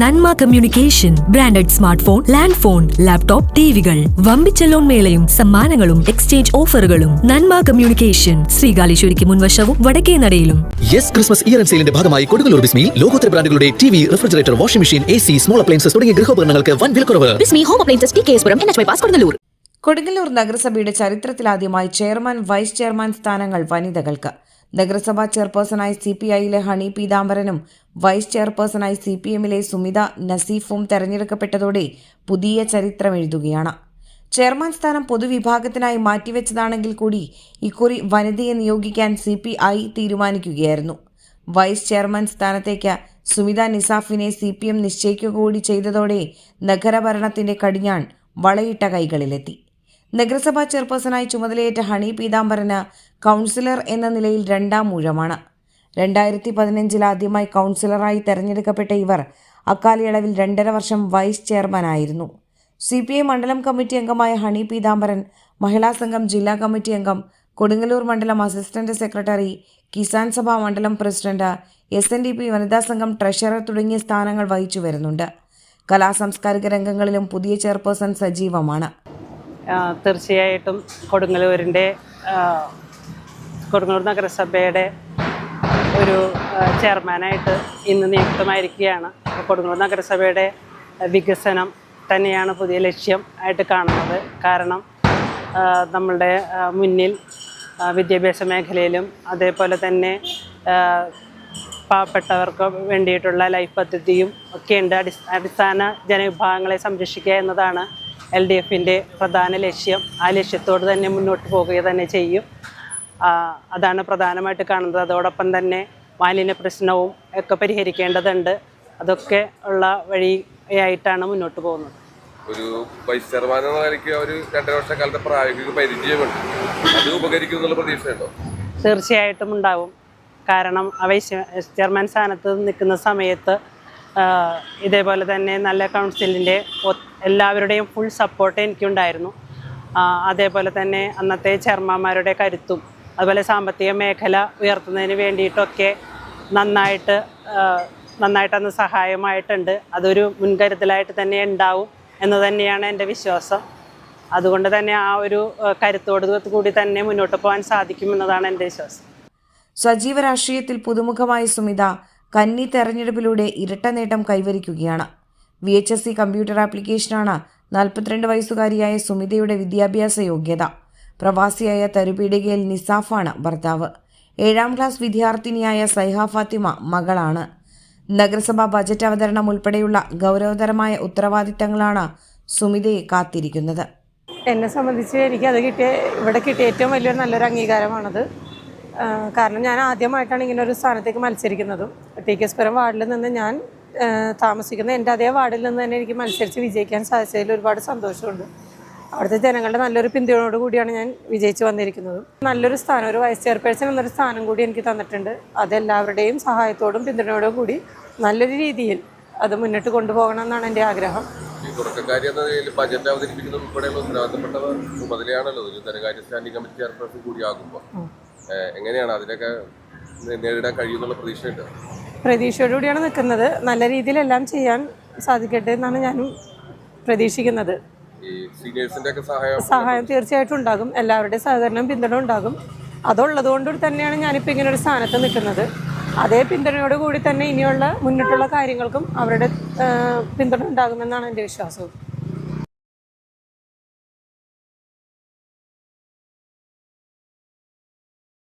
Nanma communication branded smart phone land phone laptop ടിവികൾ. വമ്പിച്ച loan മേളയും സമ്മാനങ്ങളും exchange ഓഫറുകളും. നന്മ കമ്മ്യൂണിക്കേഷൻ ശ്രീകാലേശ്വരിക്ക് മുൻവശവും വടക്കേ നടയിലും. യെസ് ക്രിസ്മസ് ഇയർ ആൻഡ് സെയിലിന്റെ ഭാഗമായി കൊടുങ്ങല്ലൂർ ബിസ്മിയിൽ ലോകോത്തര ബ്രാൻഡുകളുടെ T V refrigerator washing machine A C small appliances തുടങ്ങിയ ഗൃഹോപകരണങ്ങൾക്ക് വൻ വിലക്കുറവ് Bismi home appliances T K S Puram N H bypass Kodungallur. Kodungallur നഗരസഭയുടെ ചരിത്രത്തിലാദ്യമായി ചെയർമാൻ വൈസ് ചെയർമാൻ സ്ഥാനങ്ങൾ വനിതകൾക്ക്. നഗരസഭാ ചെയർപേഴ്സണായി സി പി ഐയിലെ ഹണി പീതാംബരനും വൈസ് ചെയർപേഴ്സണായി സി പി എമ്മിലെ സുമിത നസീഫും തെരഞ്ഞെടുക്കപ്പെട്ടതോടെ പുതിയ ചരിത്രം എഴുതുകയാണ്. ചെയർമാൻ സ്ഥാനം പൊതുവിഭാഗത്തിനായി മാറ്റിവെച്ചതാണെങ്കിൽ കൂടി ഇക്കുറി വനിതയെ നിയോഗിക്കാൻ സി പി ഐ തീരുമാനിക്കുകയായിരുന്നു. വൈസ് ചെയർമാൻ സ്ഥാനത്തേക്ക് സുമിത നിസാഫിനെ സി പി എം നിശ്ചയിക്കുക കൂടി ചെയ്തതോടെ നഗരഭരണത്തിന്റെ കടിഞ്ഞാൺ വളയിട്ട കൈകളിലെത്തി. നഗരസഭാ ചെയർപേഴ്സണായി ചുമതലയേറ്റ ഹണി പീതാംബരന് കൗൺസിലർ എന്ന നിലയിൽ രണ്ടാം മൂഴമാണ് രണ്ടായിരത്തി പതിനഞ്ചിൽ ആദ്യമായി കൗൺസിലറായി തെരഞ്ഞെടുക്കപ്പെട്ട ഇവർ അക്കാലയളവിൽ രണ്ടര വർഷം വൈസ് ചെയർമാനായിരുന്നു. സി പി ഐ മണ്ഡലം കമ്മിറ്റി അംഗമായ ഹണി പീതാംബരൻ മഹിളാ സംഘം ജില്ലാ കമ്മിറ്റി അംഗം കൊടുങ്ങല്ലൂർ മണ്ഡലം അസിസ്റ്റന്റ് സെക്രട്ടറി കിസാൻ സഭ മണ്ഡലം president S N D P Vanitha Sangham treasurer തുടങ്ങിയ സ്ഥാനങ്ങൾ വഹിച്ചു വരുന്നുണ്ട് കലാസാംസ്കാരിക രംഗങ്ങളിലും പുതിയ ചെയർപേഴ്സൺ സജീവമാണ്. തീർച്ചയായിട്ടും കൊടുങ്ങല്ലൂരിന്റെ കൊടുങ്ങല്ലൂർ നഗരസഭയുടെ ഒരു ചെയർമാനായിട്ട് ഇന്ന് നിയുക്തമായിരിക്കുകയാണ്. കൊടുങ്ങല്ലൂർ നഗരസഭയുടെ വികസനം തന്നെയാണ് പുതിയ ലക്ഷ്യം ആയിട്ട് കാണുന്നത്. കാരണം നമ്മളുടെ മുന്നിൽ വിദ്യാഭ്യാസ മേഖലയിലും അതേപോലെ തന്നെ പാവപ്പെട്ടവർക്ക് വേണ്ടിയിട്ടുള്ള ലൈഫ് പദ്ധതിയും ഒക്കെയുണ്ട് അടിസ് അടിസ്ഥാന ജനവിഭാഗങ്ങളെ സംരക്ഷിക്കുക എന്നതാണ് എൽ ഡി എഫിന്റെ പ്രധാന ലക്ഷ്യം ആ ലക്ഷ്യത്തോട് തന്നെ മുന്നോട്ട് പോകുക തന്നെ ചെയ്യും. അതാണ് പ്രധാനമായിട്ട് കാണുന്നത്. അതോടൊപ്പം തന്നെ മാലിന്യ പ്രശ്നവും ഒക്കെ പരിഹരിക്കേണ്ടതുണ്ട്. അതൊക്കെ ഉള്ള വഴിയായിട്ടാണ് മുന്നോട്ട് പോകുന്നത്. ഒരു വൈസ് ചെയർമാൻ എന്ന നിലയ്ക്ക് ഒരു രണ്ടര വർഷക്കാലത്തെ പ്രായോഗിക പരിചയമുണ്ട്. അത് ഉപകരിക്കും എന്നുള്ള പ്രതീക്ഷയുണ്ടോ? തീർച്ചയായിട്ടും ഉണ്ടാവും. കാരണം വൈസ് ചെയർമാൻ സ്ഥാനത്ത് നിൽക്കുന്ന സമയത്ത് ഇതേപോലെ തന്നെ നല്ല കൗൺസിലിന്റെ എല്ലാവരുടെയും ഫുൾ സപ്പോർട്ട് എനിക്കുണ്ടായിരുന്നു. അതേപോലെ തന്നെ അന്നത്തെ ചെയർമാന്മാരുടെ കരുത്തും അതുപോലെ സാമ്പത്തിക മേഖല ഉയർത്തുന്നതിന് വേണ്ടിയിട്ടൊക്കെ നന്നായിട്ട് നന്നായിട്ടന്ന് സഹായമായിട്ടുണ്ട്. അതൊരു മുൻകരുതലായിട്ട് തന്നെ ഉണ്ടാവും എന്ന് തന്നെയാണ് എന്റെ വിശ്വാസം. അതുകൊണ്ട് തന്നെ ആ ഒരു കരുത്തോട് കൂടി തന്നെ മുന്നോട്ട് പോകാൻ സാധിക്കുമെന്നതാണ് എന്റെ വിശ്വാസം. സജീവ രാഷ്ട്രീയത്തിൽ പുതുമുഖമായ സുമിത കന്നി തെരഞ്ഞെടുപ്പിലൂടെ ഇരട്ട നേട്ടം കൈവരിക്കുകയാണ്. V H S C computer ആപ്ലിക്കേഷനാണ് നാൽപ്പത്തിരണ്ട് വയസ്സുകാരിയായ സുമിതയുടെ വിദ്യാഭ്യാസ യോഗ്യത. പ്രവാസിയായ തരുപീടികയിൽ നിസാഫാണ് ഭർത്താവ്. ഏഴാം ക്ലാസ് വിദ്യാർത്ഥിനിയായ സൈഹ ഫാത്തിമ മകളാണ്. നഗരസഭാ ബജറ്റ് അവതരണം ഉൾപ്പെടെയുള്ള ഗൗരവതരമായ ഉത്തരവാദിത്തങ്ങളാണ് സുമിതയെ കാത്തിരിക്കുന്നത്. എന്നെ സംബന്ധിച്ച് എനിക്ക് അത് കിട്ടിയ ഇവിടെ കിട്ടിയ ഏറ്റവും വലിയൊരു നല്ലൊരു അംഗീകാരമാണത്. കാരണം ഞാൻ ആദ്യമായിട്ടാണ് ഇങ്ങനെ ഒരു സ്ഥാനത്തേക്ക് മത്സരിക്കുന്നതും. ടി കെ സ്പുരം വാർഡിൽ നിന്ന് ഞാൻ ആ, താമസിക്കുന്ന എന്റെ അതേ വാർഡിൽ നിന്ന് തന്നെ എനിക്ക് മത്സരിച്ച് വിജയിക്കാൻ സാധിച്ചതിൽ ഒരുപാട് സന്തോഷമുണ്ട്. അവിടുത്തെ ജനങ്ങളുടെ നല്ലൊരു പിന്തുണയോട് കൂടിയാണ് ഞാൻ വിജയിച്ച് വന്നിരിക്കുന്നത്. നല്ലൊരു സ്ഥാനം ഒരു വൈസ് ചെയർപേഴ്സൺ എന്നൊരു സ്ഥാനം കൂടി എനിക്ക് തന്നിട്ടുണ്ട്. അതെല്ലാവരുടെയും സഹായത്തോടും പിന്തുണയോടും കൂടി നല്ലൊരു രീതിയിൽ അത് മുന്നോട്ട് കൊണ്ടുപോകണം എന്നാണ് എന്റെ ആഗ്രഹം. തുടക്കക്കാരി എന്ന നിലയിൽ ബജറ്റ് അവതരിപ്പിക്കുന്നത് ഉൾപ്പെടെയുള്ള ഉത്തരവാദിത്തപ്പെട്ട ചുമതലയാണല്ലോ ഒരു ധനകാര്യ സ്റ്റാൻഡിംഗ് കമ്മിറ്റി ചെയർപേഴ്സൺ കൂടിയാകുമ്പോൾ. ഏഹ് എങ്ങനെയാണ് അതിനൊക്കെ നേരിടാൻ കഴിയുന്നുള്ള പ്രതീക്ഷയുണ്ട്? പ്രതീക്ഷയോടുകൂടിയാണ് നിൽക്കുന്നത്. നല്ല രീതിയിലെല്ലാം ചെയ്യാൻ സാധിക്കട്ടെ എന്നാണ് ഞാനും പ്രതീക്ഷിക്കുന്നത്. സഹായം തീർച്ചയായിട്ടും ഉണ്ടാകും. എല്ലാവരുടെയും സഹകരണം പിന്തുണ ഉണ്ടാകും. അതുള്ളത് കൊണ്ട് തന്നെയാണ് ഞാനിപ്പോൾ ഇങ്ങനെ ഒരു സ്ഥാനത്ത് നിൽക്കുന്നത്. അതേ പിന്തുണയോട് കൂടി തന്നെ ഇനിയുള്ള മുന്നിട്ടുള്ള കാര്യങ്ങൾക്കും അവരുടെ പിന്തുണ ഉണ്ടാകുമെന്നാണ് എന്റെ വിശ്വാസവും